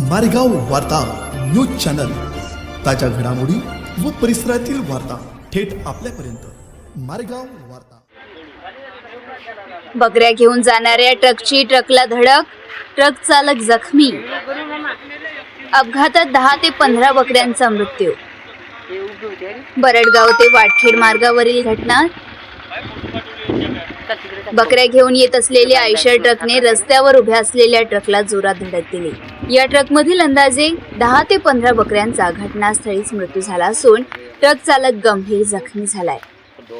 मारेगाव वार्ता news channel. ताज्या घडामोडी व परिसरातील वार्ता थेट आपल्यापर्यंत. मारेगाव वार्ता. बकऱ्या घेऊन जाणाऱ्या ट्रकची ट्रकला धडक ट्रक चालक जखमी. अपघातात दहा ते पंधरा बकऱ्यांचा मृत्यू. बरडगाव ते वाटखेड मार्गावरील घटना. बकऱ्या घेऊन येत असलेल्या आयशर ट्रकने रस्त्यावर उभ्या असलेल्या ट्रकला जोरात धडक दिली. या ट्रकमधील अंदाजे दहा ते पंधरा बकऱ्यांचा घटनास्थळीच मृत्यू झाला असून ट्रक चालक गंभीर जखमी झालाय.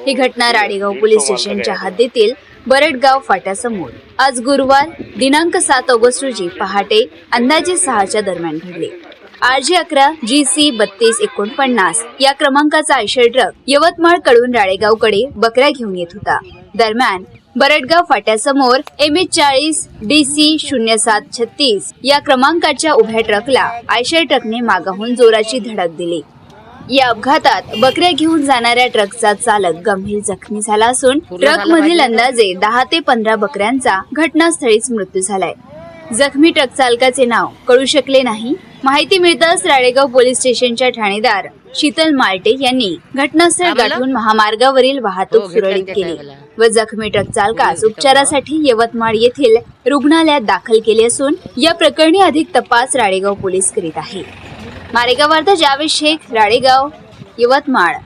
ही घटना राडेगाव पोलीस स्टेशनच्या हद्दीतील बरडगाव फाट्यासमोर. आज गुरुवार दिनांक सात ऑगस्ट रोजी पहाटे अंदाजे सहाच्या दरम्यान घडली. आर जी अकरा जी सी बत्तीस एकोणपन्नास या क्रमांकाचा आयशर ट्रक यवतमाळकडून राळेगावकडे बकऱ्या घेऊन येत होता. दरम्यान बरडगाव फाट्यासमोर एम एच चाळीस डी सी शून्य सात छत्तीस या क्रमांकाच्या उभ्या ट्रकला आयशर ट्रकने मागाहून जोराची धडक दिली. या अपघातात बकऱ्या घेऊन जाणाऱ्या ट्रकचा चालक गंभीर जखमी झाला असून ट्रक मधील अंदाजे दहा ते पंधरा बकऱ्यांचा घटनास्थळीच मृत्यू झालाय. जखमी ट्रक चालकाचे नाव कळू शकले नाही. माहिती मिळताच राळेगाव पोलीस स्टेशनच्या ठाणेदार शीतल मार्टे यांनी घटनास्थळ गाठून महामार्गावरील वाहतूक सुरळीत केली. व जखमी ट्रक चालकास उपचारासाठी यवतमाळ येथील रुग्णालयात दाखल केले असून या प्रकरणी अधिक तपास राळेगाव पोलीस करीत आहे. मारेगाव वार्ता जावेद शेख राळेगाव यवतमाळ.